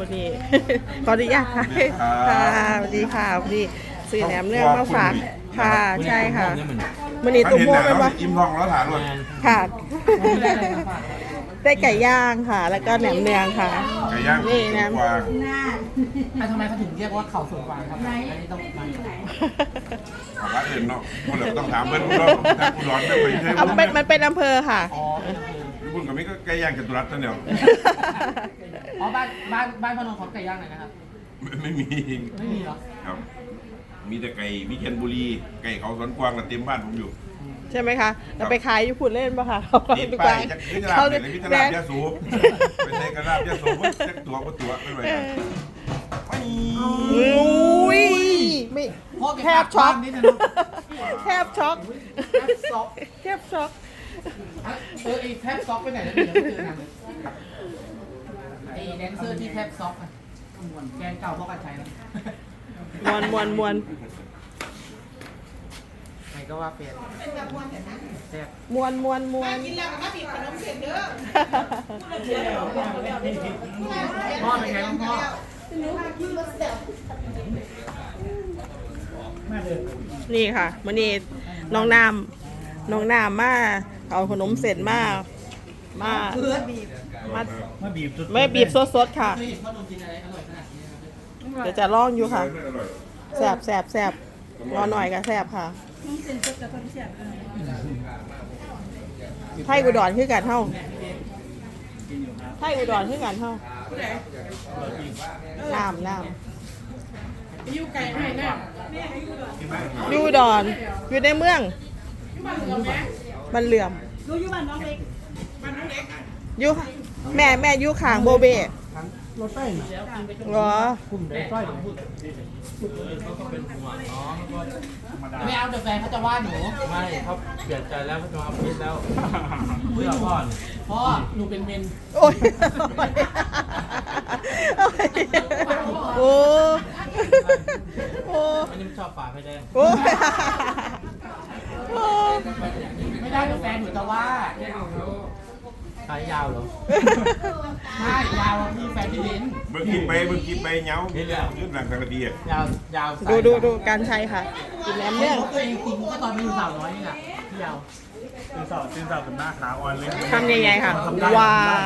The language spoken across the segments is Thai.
วันนี้ ขออนุญาตค่ะค่ะสวัสดีค่ะสวัสดีสื่อแหนมเรื่องมาฝากค่ะใช่ค่ะมันนี่ถ้าตุ้มเห็นโม่หนัเป็นงปะอิ่มท้องแล้วถามเลยค่ะได้ไก่ย่างค่ะ แล้วก็แหนมเนืองค่ะไก่ย่างนี่นะกวางอะทำไมเขาถึงเรียกว่าเขาสวนกวางครับอันนี้ต้องมาถามว่าเห็นเนาะคนเหลือต้องถามเพื่อนผู้ร้อนถามผู้ร้อนไม่ไปใช่เอาเป็นมันเป็นอำเภอค่ะ อ๋อคุณกับมิก็ไก่ย่างจตุรัสนั่นเดียวอ๋อบ้านบ้านบ้านพนมของไก่ย่างไหนนะครับไม่มีไม่มีเหรอครับ มีแต่ไก่วิเชียรบุรี ไก่เขาสวนกวางน่ะเต็มบ้านผมอยู่ ใช่ไหมคะเราไปขายญี่ปุ่นเล่นปะคะติดป้ายจากพิจารณาเนี่ยพิจารณายาสูบไปใช้กระลาบยาสูบเพิ่งจักตัวก็ตัวไม่ไหวกันไม่อุ้ยไม่พ่อแทบช็อกนิดนึงเนอะแทบช็อกแทบช็อกแทบช็อก เออไอ้แทบช็อกไปไหนแล้วเนี่ยไม่เจอนานเลยไอ้แดนเซอร์ที่แทบช็อกอะแกนเก่าพ่อกันชัยนะมวนมวนมวนใครก็ว่าเป็นแซ่บมวนมวนมวนพ่อเป็นไงบ้างพ่อนี่ค่ะมื่อนี้น้องน้ำน้องน้ำมา เอาขนมเสร็จมามามามาบีบสุดไม่บีบสดๆค่ะเคยเห็นพ่อโดนกินอะไรอร่อยขนาดนี้นะครับเดี๋ยวจะลองอยู่ค่ะไม่อร่อยแสบแสบแสบรอหน่อยก็แสบค่ะไทยอุดรคือกันเท่าไทยอุดรคือกันเท่าน้ำน้ำอยู่ไก่ให้น้ำอยู่อุดรอยู่ในเมือง มันเหลื่อมอยู่บ้านน้องเล็กบ้านน้องเล็กอยู่แม่แม่อยู่ข้างโบเบ้รถไฟน่ะเหรอคุ้มได้ไฟไม่เอาเดี๋ยวแฟนเขาจะว่าหนู ไม่เขาเปลี่ยนใจแล้วเขาจะมาเอาพิษแล้วเพื่อพ่อเนี่ยพ่อหนูเป็นเมนโอ้ยโอ้โอ้อันนี้มันชอบฝ่าไฟแดงโอ้โอ้ ไม่ได้เดี๋ยวแฟนหนูจะว่าขายยาวเหรอใช่ยาวอะพี่แฟนพี่เบนซ์เมื่อกี้ไปเมื่อกี้ไปเหงายืดหลังสังกะดีอะยาวยาวสายดูดูดูการใช้ค่ะกินแหนมเรื่เนื่อองงของตัวเองจริงก็ตอนมีอยู่สาวน้อยนี่แหละพี่ยาวตื่นสาวตื่นสาวเป็นหน้าขาอ่อนเลยทำยังไงค่ะ ว้าว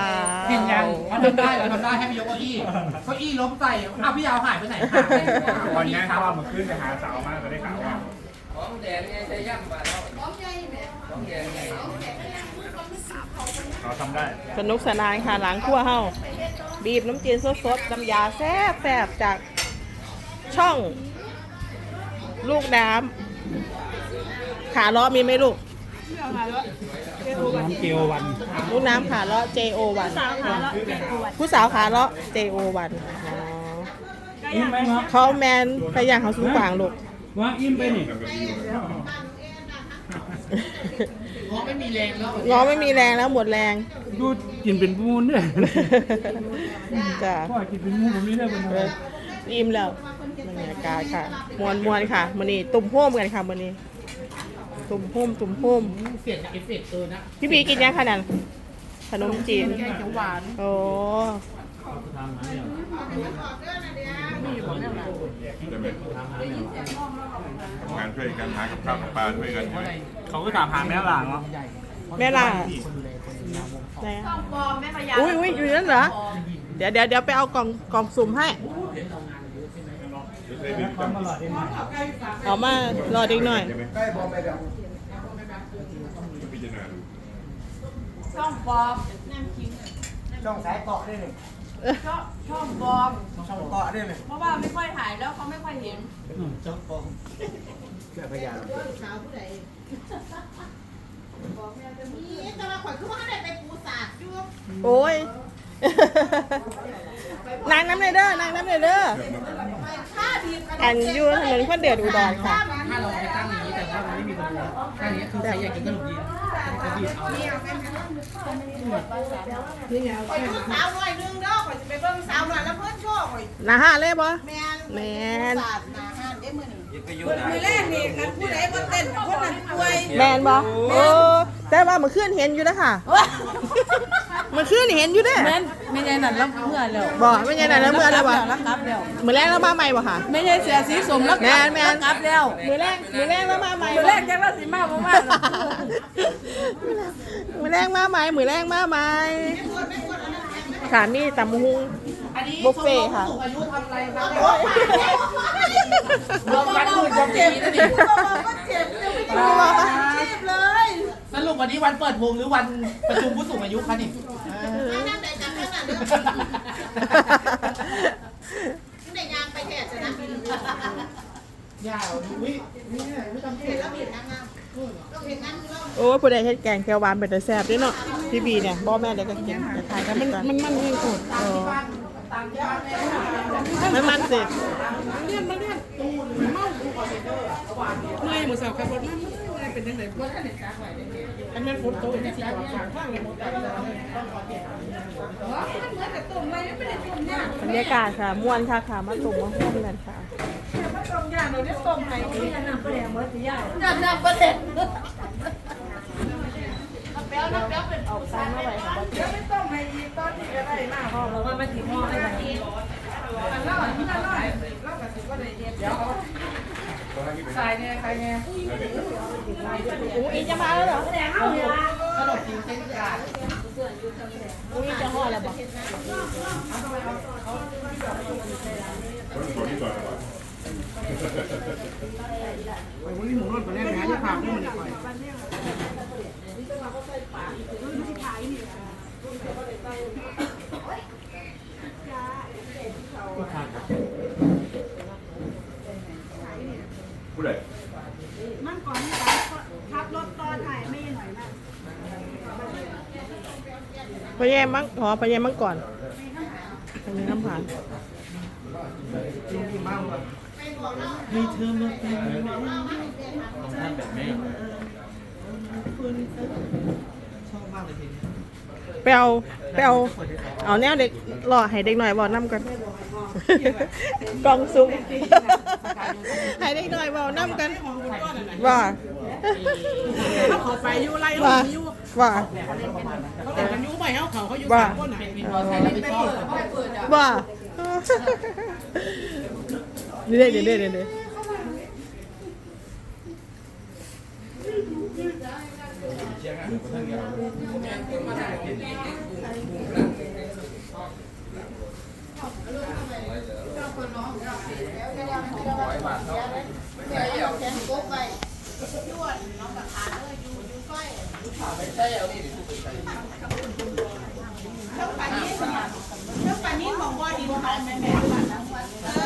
เห็นยังว่าทำได้เราทำได้ให้ไปยกเก้าอี้เก้าอี้ล้มใส่อ้าวพี่ยาวหายไปไหนหายไปวันนี้ข้าวมันขึ้นไปหาสาวมากก็ได้ข่าวว่าเรา เขาทำได้สนุกสนานค่ะหลังครัวเฮาบีบน้ำจีนสดๆน้ำยาแซ่บแซ่บจากช่อง ลูกน้ำขาล้อมีไหมลูก น้ำเกลียววันลูกน้ำขาลาะ JO1 ผู้สาวขาเลาะ JO1 ผู้สาวขาลาะ JO1 อ๋อ อิ่มไหมครับเขาแมนไปอย่างเขาสูงกวางลูกว่าอิ่มไปนี่ งกะดีเลยง้อไม่มีแรงแล้วง้อไม่มีแรงแล้วหมดแรงดูกินเป็นมูนเนี่ยจ้ะพ่อกินเป็นมูนผมนี่ได้เป็นเอออิ่มแล้วบรรยากาศค่ะมวนมวนๆค่ะมันนี้ตุ่มโฮมกันค่ะมันนี้ตุ่มโฮมตุ่มโฮมเสียงจากเอฟเฟกต์เออนะพี่บีกินยังขนาดขนมจีนแกงเขียวหวานโอ้ทำน้ำเนี่ย ใช่ไหมทำน้ำเนี่ยทำงานช่วยกันหากับข้าวกับปลาช่วยกันใช่ไหมเขาก็ถามหาแม่หลางเนาะใหญ่แม่ล่ะคนดูแลคนดูแลวงไหนอะอุ้ยอุ้ยอยู่นั่นเหรอ เดี๋ยวเดี๋ยวเดี๋ยวไปเอากล่องกล่องสุ่มให้ ได้ดื่มความอร่อยได้ไหมเอามารอเด็กหน่อย ใช่ไหมใกล้บอมไปเดี๋ยวพิจารณาดูช่องบอมช่องสายเกาะได้เลย ช่องช่องบอมช่องเกาะได้เลยเพราะว่าไม่ค่อยถ่ายแล้วเขาไม่ค่อยเห็นช่องเกาะเพื่อพยานนี่แต่ว่าข่อยคือว่าเขาได้ไปปูสาดอยู่โอ้ยนางน้ำเลยเด้อนางน้ำเลยเด้อค่าดีกันอันอยูถนนคนเดือดอุดรค่ะถ้าไปตั้งอย่างนี้แต่ว่ามันไม่มีคนดูตั้งอย่นี้คือใครอยากกินขนมจีนจะบีบเอาข่อยดูสาวหน่อยนึงเด้อข่อยจะไปเบิ่งสาวหน่อยแล้วเพื่อนโชว์ข่อยหนาห้าเลยปะแมนแม่นสาดหนาห้านเด้มื้อนี้มือแรกนี่กันผู้ใดบ่เต้นคนนั้นป่วยแมนปะโอ้แต่ว่าเมื่อคืนเห็นอยู่นะค่ะ มื่อคืนนี่เห็นอยู่เด้แม่นไม่ใช่นั่นแล้วเมื่อแล้วบ่ไม่ใช่ไหนแล้วเมื่อแล้วบ่แล้วกลับแล้วมื้อแรกแล้วมาใหม่บ่ค่ะ ไม่ใช่เสียสีสมแล้วแม่นแม่นกลับแล้วมื้อแรกมื้อแรกแล้วมาใหม่มือแรกยังว่าสิมาบ่มามื้อแรกมาใหม่มื้อแรกมาใหม่ค่ะมีตำหุงอันนี้บุฟเฟ่ค่ะชมรมผู้สูงอายุทำอะไรครับรวมกันหมื่นกว่าปีนะดิก็เจ็บยังไม่ได้ชีพเลยสรุป วันนี้วันเปิดวงหรือวันประชุมผู้สูงอายุคะนี่นั่งไหนกันนั่งไหนเรื่องไหนยางไปแทนจะนะยาวอุ้ยนี่ไม่จำเป็นแล้วเห็นนางงามต้องเห็นนั่งเล่าโอ้ยผู้ใดเฮ็ดแกงแควหวานเป็นแต่แซ่บเด้เนาะพี่บีเนี่ยบ่แม่เดี๋ยวก็กินจะทายกันมันมันมันเองโคตรตามที่บ้านตามที่บ้านแม่มันมันสิไม่หมูสับขับรถไม่ เป็นยังไงรถคันไหนจ้าไหวอันนั้นฝนตกที่สิบกว่าข้างข้างเลยหมดแต่ต้องขอเปลี่ยนบรรยากาศค่ะม่วนค่ะค่ะมาตุ่มมาห่วมกันค่ะน้ำน้ำประเด็นน้ำประเด็นเปรี้ยวน้ำเปรี้ยวเป็นเอาใส่มาไว้ค่ะบ่เดี๋ยวไม่ต้องให้อีตอนนี้ก็ได้มาพ่อแล้วว่ามันสิพ่อให้มันกิน ใส่เนี่ยใส่เนี่ยอุ้งอิงจะมาแล้วเหรอขนมจีนเส้นกาดอุ้งอิงจะห่อแล้วบอกคนคนที่ก่อนก่อนวันนี้หมูรถไปเล่นงานที่ผ่านที่มันไปผู้ใด มันก่อนที่จะขับรถต่อถ่ายไม่หน่อยนะ พะแยมมังอ๋อพะแยมมังก่อนอันนี้น้ำผ่านมีเธอมาเป็นของท่านแบบนี้ชอบมากเลยทีนี้ไปเอาไปเอาเอาแนวเด็กหล่อให้เด็กหน่อยบอกน้ำกันกล่องซุ้มให้เด็กหน่อยบอกน้ำกันว่าเขาไปอยู่ไรว่า ว่า เขาแต่กันยู่ไปเขาเขาเขาอยู่ว่าสามคนไหนมีมอเตอร์ไซค์แล้ว่าเดี๋ยวเดี๋ยเดี๋ยวเดี๋ยวแขนโก๊กไปยวนน้องกับขาเลย เจ้าปานี้เจ้าปานี้มองว่าดีกว่าแม่แม่